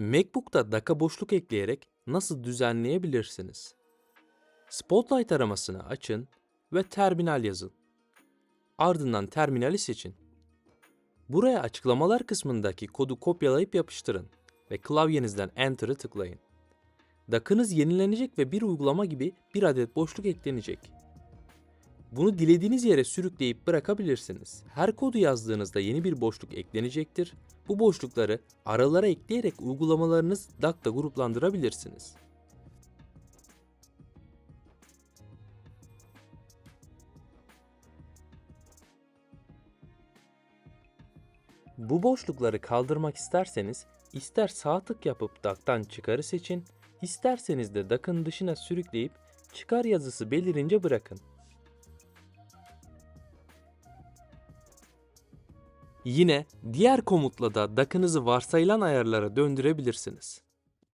MacBook'ta DAC'a boşluk ekleyerek nasıl düzenleyebilirsiniz? Spotlight aramasını açın ve terminal yazın. Ardından terminali seçin. Buraya açıklamalar kısmındaki kodu kopyalayıp yapıştırın ve klavyenizden Enter'ı tıklayın. DAC'ınız yenilenecek ve bir uygulama gibi bir adet boşluk eklenecek. Bunu dilediğiniz yere sürükleyip bırakabilirsiniz. Her kodu yazdığınızda yeni bir boşluk eklenecektir. Bu boşlukları aralara ekleyerek uygulamalarınız DAC'ta gruplandırabilirsiniz. Bu boşlukları kaldırmak isterseniz ister sağ tık yapıp DAC'tan çıkarı seçin, isterseniz de DAC'ın dışına sürükleyip çıkar yazısı belirince bırakın. Yine diğer komutla da DAC'ınızı varsayılan ayarlara döndürebilirsiniz.